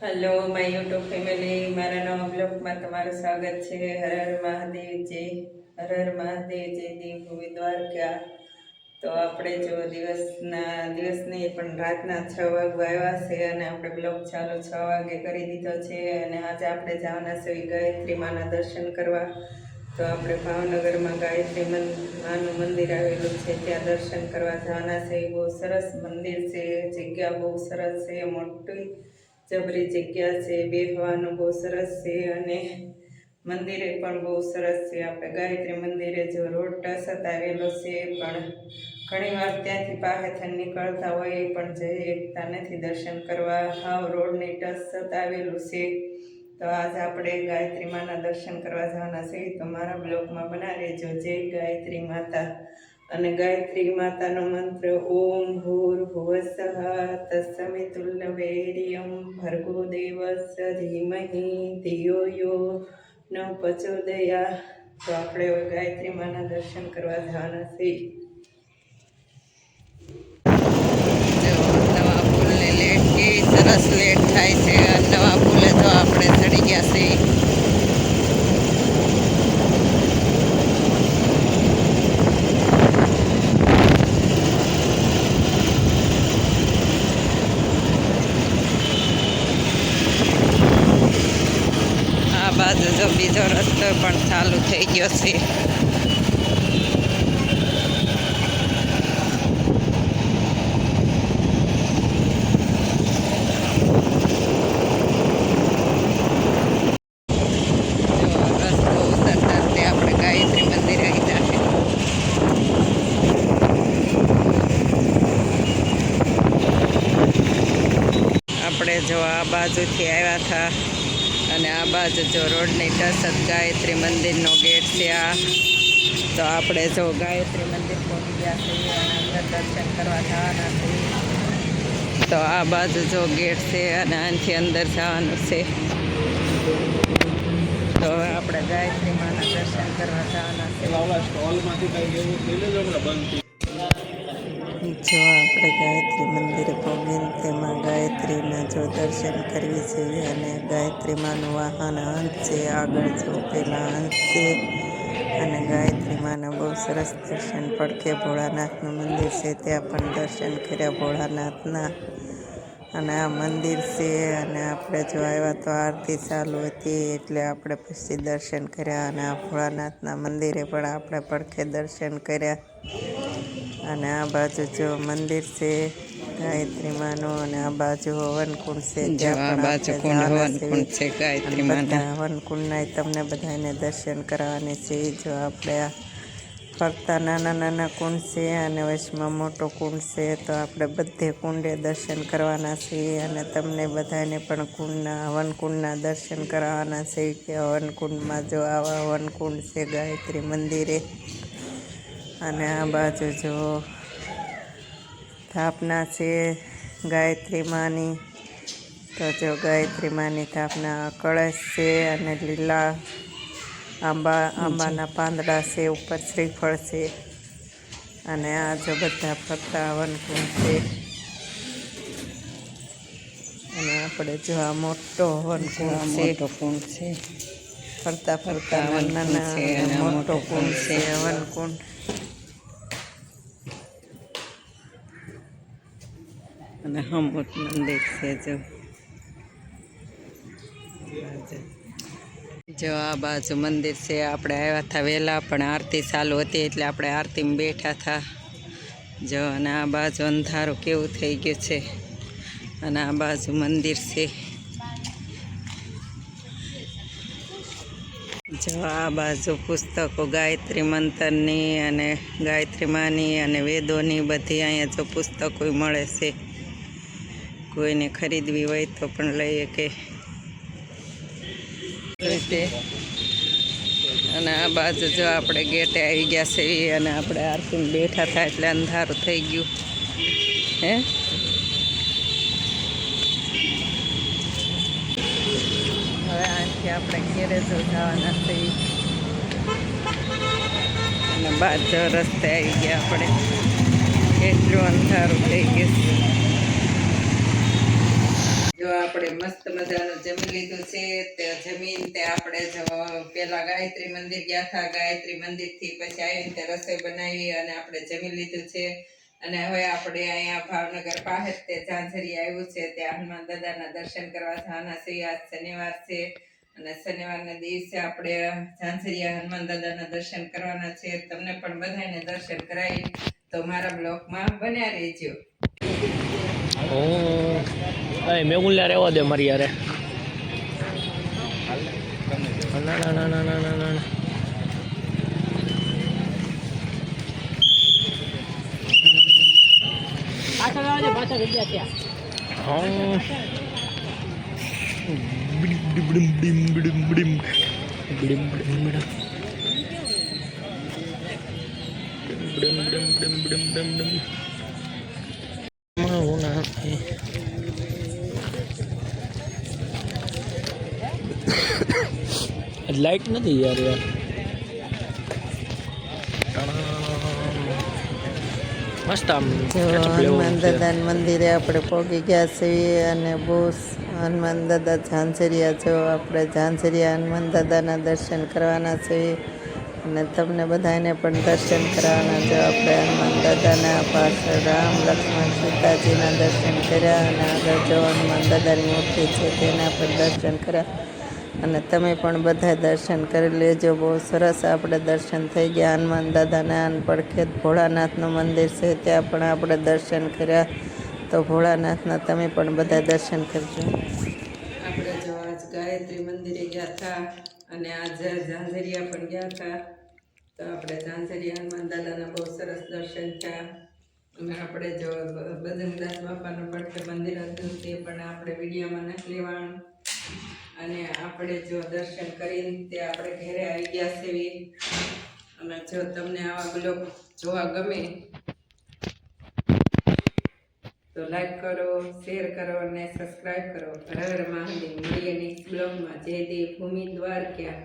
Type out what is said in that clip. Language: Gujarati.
હેલો માય યુટ્યુબ ફેમિલી મારા નવા બ્લોગમાં તમારું સ્વાગત છે. હર હર મહાદેવ જય. હર હર મહાદેવ જય દેવભૂમિ દ્વારકા. તો આપણે જો દિવસના દિવસ નહીં પણ રાતના છ વાગવા આવ્યા છે અને આપણે બ્લોગ ચાલુ છ વાગે કરી દીધો છે અને આજે આપણે જવાના છે ગાયત્રી માના દર્શન કરવા. તો આપણે ભાવનગરમાં ગાયત્રી મન મંદિર આવેલું છે. ત્યાં દર્શન કરવા જવાના છે. બહુ સરસ મંદિર છે. જગ્યા બહુ સરસ છે. મોટી જબરી જગ્યા છે બેસવાનું બહુ સરસ છે અને મંદિરે પણ બહુ સરસ છે. આપણે ગાયત્રી મંદિરે જો રોડ ટસત આવેલો છે, પણ ઘણી વાર ત્યાંથી પાસેથી નીકળતા હોય પણ જઈ એકતા નથી દર્શન કરવા. હાવ રોડની ટસત આવેલું છે. તો આજે આપણે ગાયત્રી માના દર્શન કરવા જવાના છે. તો મારા બ્લોગમાં બના રહેજો. જય ગાયત્રી માતા. અને ગાયત્રી માતાનો મંત્ર, ઓમ ભૂર ભુવસ્સઃ તસ્સમિતુલ્ય વૈર્યમ ભર્ગો દેવસ્ય ધીમહિ ધિયો યો ન પ્રચોદયા તો આપણે હવે ગાયત્રી માના દર્શન કરવા જવાના છે નવા ફૂલને લેટ સરસ લેટ થાય છે. નવા ફૂલે તો આપણે ચડી ગયા છે આ જો રસ્તો પણ ચાલુ થઈ ગયો છે. આપણે જો આ બાજુથી આવ્યા હતા. અને આ બાજુ જો રોડની ટસત ગાયત્રી મંદિરનો ગેટ છે આ. તો આપણે જો ગાયત્રી મંદિર પહોંચી ગયા છીએ અને અંદર દર્શન કરવા જવાના છીએ. તો આ બાજુ જો ગેટ છે અને આનાથી અંદર જવાનું છે. તો આપણે ગાયત્રી માના દર્શન કરવા જવાના છે જો આપણે ગાયત્રી મંદિરે પહોંચીને તેમાં ગાયત્રીના જો દર્શન કરવી જોઈએ અને ગાયત્રી માનું વાહન હંસ છે, આગળ જો પેલા હંસ છે. અને ગાયત્રી માના બહુ સરસ દર્શન. પડખે ભોળાનાથનું મંદિર છે, ત્યાં પણ દર્શન કર્યા ભોળાનાથના. અને આ મંદિર છે અને આપણે જો આવ્યા તો આરતી ચાલુ હતી એટલે આપણે પછી દર્શન કર્યા. અને આ ભોળાનાથના મંદિરે પણ આપણે પડખે દર્શન કર્યા. અને આ બાજુ જો મંદિર છે ગાયત્રી માનું અને આ બાજુ હવનકુંડ છે ત્યાં હવનકુંડ છે ગાયત્રી માતા હવનકુંડના તમને બધાને દર્શન કરાવવાની છે. જો આપણે આ ફરતા નાના નાના કુંડ છે અને વચમાં મોટો કુંડ છે તો આપણે બધે કુંડે દર્શન કરવાના છીએ અને તમને બધાને પણ કુંડના હવનકુંડના દર્શન કરાવવાના છે કે હવનકુંડમાં જો આવા હવનકુંડ છે ગાયત્રી મંદિરે. અને આ બાજુ જો સ્થાપના છે ગાયત્રી માની તો જો ગાયત્રી માની સ્થાપના કળશ છે અને લીલા આંબા આંબાના પાંદડા છે ઉપર શ્રીફળ છે. અને આ જો બધા ફરતા હવનકુંડ છે. અને આપણે જો આ મોટો હવનકુંડ છે. મોટો કુંડ છે. ફરતા ફરતા નાના મોટો કુંડ છે હવનકુંડ અને હમુત મંદિર છે જો. જો આ બાજુ મંદિર છે, આપણે આવ્યા હતા વહેલા, પણ આરતી ચાલુ હતી એટલે આપણે આરતીમાં બેઠા હતા. જો, અને આ બાજુ અંધારું કેવું થઈ ગયું છે. અને આ બાજુ મંદિર છે. જો, આ બાજુ પુસ્તકો, ગાયત્રી મંત્રની અને ગાયત્રી માની અને વેદોની બધી અહીંયા જો પુસ્તકો મળે છે. કોઈને ખરીદવી હોય તો પણ લઈએ કે અને આ બાજુ જો આપણે ગેટે આવી ગયા છે અને આપણે આરતીમાં બેઠા હતા એટલે અંધારું થઈ ગયું. હે? હવે અહીંથી આપણે ઘેરે જો જવાના છીએ અને બાજુ રસ્તે આવી ગયા આપણે. એટલું અંધારું થઈ ગયું જો આપણે મસ્ત મજાનું જમી લીધું છે, તે જમીન તે આપણે પેલા ગાયત્રી મંદિર ગયા હતા. ગાયત્રી મંદિરથી પછી આવીને તે રસોઈ બનાવી અને આપણે જમી લીધું છે. અને હવે આપણે અહીંયા ભાવનગર પાસે તે ઝાંઝરી આવ્યું છે. ત્યાં હનુમાન દાદાના દર્શન કરવા જવાના છે. આજ શનિવાર છે અને શનિવારના દિવસે આપણે ઝાંઝરિયા હનુમાન દાદાના દર્શન કરવાના છે. તમને પણ બધાને દર્શન કરાવી. તો મારા બ્લોગમાં બન્યા રહેજો. હું એ મેગુલ્યા રહેવા દે મારી યારે. ના ના ના ના ના ના Dum હા. બિડિમ બિડિમ બિડિમ બિડિમ લાઈટ નથી યાર યાર. મસ્ત આમ હનુમાન દાદાના મંદિરે આપણે પહોંચી ગયા છીએ અને બહુ હનુમાન દાદા ઝાંઝરિયા જો આપણે ઝાંઝરિયા હનુમાન દાદાના દર્શન કરવાના છીએ અને તમને બધાને પણ દર્શન કરાવવાના છે. આપણે હનુમાન દાદાના પાછળ રામ લક્ષ્મણ સીતાજીના દર્શન કર્યા અને આગળ જો હનુમાન દાદાની મૂર્તિ છે તેના પણ દર્શન કર્યા. અને તમે પણ બધા દર્શન કરી લેજો. બહુ સરસ આપણે દર્શન થઈ ગયા. હનુમાન દાદાના આન પડખેત ભોળાનાથનું મંદિર છે, ત્યાં પણ આપણે દર્શન કર્યા. તો ભોળાનાથના તમે પણ બધા દર્શન કરજો. આપણે જો આજ ગાયત્રી મંદિરે ગયા હતા અને આજ ઝાંઝરિયા પણ ગયા હતા. તો આપણે ઝાંઝરિયા હનુમાન દાદાના બહુ સરસ દર્શન થયા. અને આપણે જો બ- બાપાનું પડખે મંદિર હતું તે પણ આપણે વિડીયોમાં નથી લેવાનું. અને આપણે જો દર્શન કરીને તે આપણે ઘરે આવી ગયા છીએ. અને જો તમને આવા બ્લોગ જોવા ગમે, તો લાઈક કરો શેર કરો અને સબસ્ક્રાઈબ કરો. હર હર મહાદેવ. મળીએ નેક્સ્ટ બ્લોગમાં જય દેવ. ભૂમિ દ્વારકા.